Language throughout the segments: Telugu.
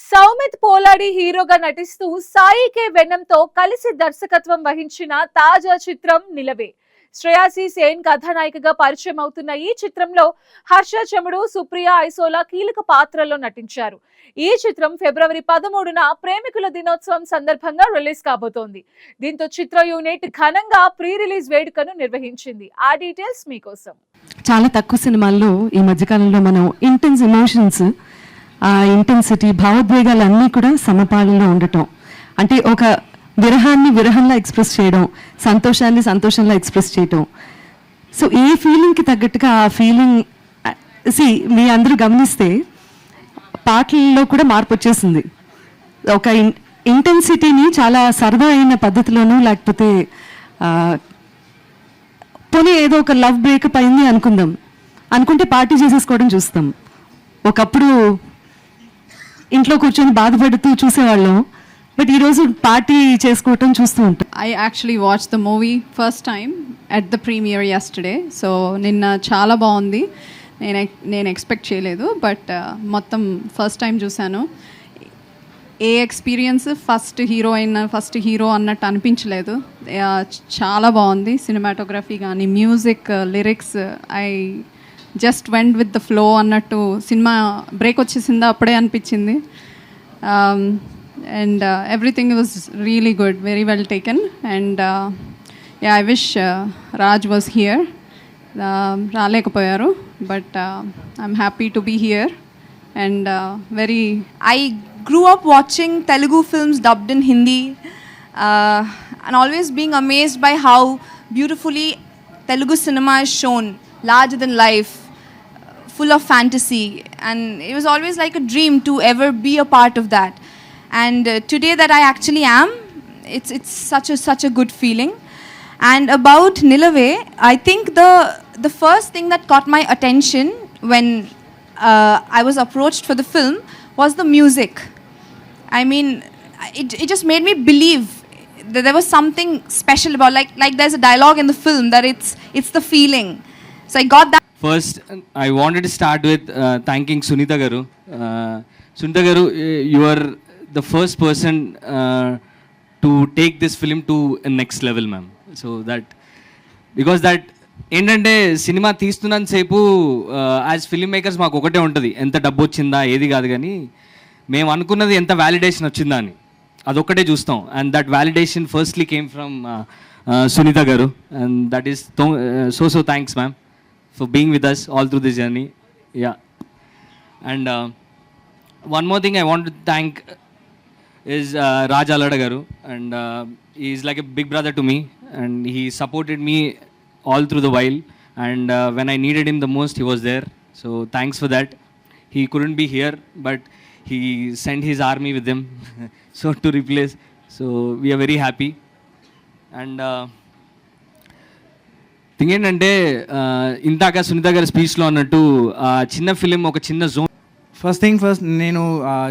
సౌమిత్ పోలాడి హీరోగా నటిస్తూ సాయి కే వెన్నంతో కలిసి దర్శకత్వం వహించిన తాజా చిత్రం నిలవే. శ్రేయాసి సేన్ కథానాయికగా పరిచయం అవుతున్న ఈ చిత్రంలో హర్ష చెముడు సుప్రియ ఐసోలా కీలక పాత్రల్లో నటించారు. ఈ చిత్రం ఫిబ్రవరి పదమూడున ప్రేమికుల దినోత్సవం సందర్భంగా రిలీజ్ కాబోతోంది. దీంతో చిత్ర యూనిట్ ఘనంగా ప్రీ రిలీజ్ వేడుకను నిర్వహించింది. ఆ డీటెయిల్స్ మీకోసం. చాలా తక్కువ సినిమాల్లో ఈ మధ్యకాలంలో మనం ఇంటెన్స్ ఎమోషన్స్ ఆ ఇంటెన్సిటీ భావోద్వేగాలు అన్నీ కూడా సమపాలలో ఉండటం. అంటే ఒక విరహాన్ని విరహంలా ఎక్స్ప్రెస్ చేయడం సంతోషాన్ని సంతోషంలా ఎక్స్ప్రెస్ చేయటం. సో ఏ ఫీలింగ్కి తగ్గట్టుగా ఆ ఫీలింగ్ సి మీ అందరూ గమనిస్తే పాటల్లో కూడా మార్పు వచ్చేసింది. ఒక ఇన్ ఇంటెన్సిటీని చాలా సరదా అయిన పద్ధతిలోనూ లేకపోతే పోనీ ఏదో ఒక లవ్ బ్రేకప్ అయింది అనుకుందాం. అనుకుంటే పార్టీ చేసేసుకోవడం చూస్తాం. ఒకప్పుడు ఇంట్లో కూర్చొని బాధపడుతూ చూసేవాళ్ళం. బట్ ఈరోజు పార్టీ చేసుకోవటం చూస్తూ ఉంటాం. I actually watch the movie first time at the premiere yesterday so నిన్న చాలా బాగుంది. నేను నేను ఎక్స్పెక్ట్ చేయలేదు. బట్ uh, మొత్తం ఫస్ట్ టైం చూశాను. A experience first heroine first hero అన్నట్టు అనిపించలేదు. చాలా బాగుంది. సినిమాటోగ్రఫీ కానీ music lyrics I just went with the flow అన్నట్టు సినిమా బ్రేక్ వచ్చేసిందో అప్పుడే అనిపించింది. And everything was really good very well taken and yeah I wish Raj was here రాలేకపోయారు but I'm happy to be here and very I grew up watching Telugu films dubbed in Hindi and always being amazed by how beautifully Telugu cinema shown large then life full of fantasy. And it was always like a dream to ever be a part of that. And uh, today that I actually am, it's, it's such, a, such a good feeling. And about Nilave, I think the, the first thing that caught my attention when uh, I was approached for the film was the music. I mean, it, it just made me believe that there was something special about like like there's a dialogue in the film that it's it's the feeling. So I got that first I wanted start with thanking Sunitha garu Sunitha garu are the first person to take this film to next level ma'am so that because that ఏంటంటే సినిమా తీస్తున్నంతసేపు యాజ్ uh, ఫిలిం మేకర్స్ మాకు ఒకటే ఉంటుంది. ఎంత డబ్బు వచ్చిందా ఏది కాదు కానీ మేము అనుకున్నది ఎంత వ్యాలిడేషన్ వచ్చిందా అని. అదొక్కటే చూస్తాం. And that validation firstly came from Sunitha garu and that is so so thanks ma'am for being with us all through this journey. Yeah. And uh, one more thing I want to thank is uh, Raj Alada garu, and uh, he's like a big brother to me, and he supported me all through the while. And uh, when I needed him the most, he was there. So thanks for that. He couldn't be here, but he sent his army with him, so to replace. So we are very happy. And ఇంకేంటంటే థింగ్ ఏంటంటే ఇందాక సునీత గారి స్పీచ్లో అన్నట్టు చిన్న ఫిలిం ఒక చిన్న జోన్ ఫస్ట్ థింగ్ ఫస్ట్ నేను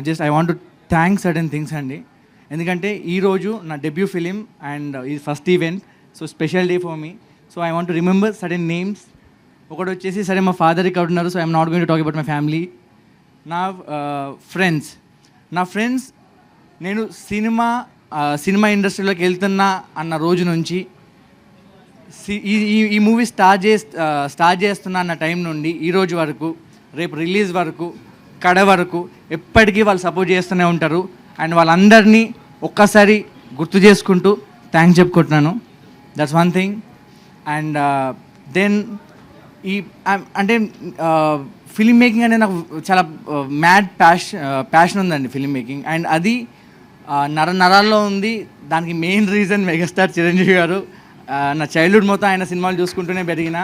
just I want to thank certain things అండి. ఎందుకంటే ఈరోజు నా డెబ్యూ ఫిలిం అండ్ ఇది first event so special day for me so I want to remember certain names ఒకటి వచ్చేసి సరే మా ఫాదర్ ఇక్కడ ఉన్నారు so I'm not going to talk about my family నా ఫ్రెండ్స్ నా ఫ్రెండ్స్ నేను సినిమా సినిమా ఇండస్ట్రీలోకి వెళ్తున్నా అన్న రోజు నుంచి ఈ ఈ- ఈ మూవీ స్టార్ట్ చే స్టార్ట్ చేస్తున్నా అన్న టైం నుండి ఈ రోజు వరకు రేపు రిలీజ్ వరకు కడ వరకు ఎప్పటికీ వాళ్ళు సపోర్ట్ చేస్తూనే ఉంటారు. అండ్ వాళ్ళందరినీ ఒక్కసారి గుర్తు చేసుకుంటూ థ్యాంక్స్ చెప్పుకుంటున్నాను. That's one thing and then ఈ అంటే ఫిలిం మేకింగ్ అనేది నాకు చాలా మ్యాడ్ ప్యాష్ ప్యాషన్ ఉందండి ఫిలిం మేకింగ్ అండ్ అది నర నరాల్లో ఉంది. దానికి మెయిన్ రీజన్ మెగాస్టార్ చిరంజీవి గారు. నా చైల్డ్హుడ్ మొత్తం ఆయన సినిమాలు చూసుకుంటూనే పెరిగిన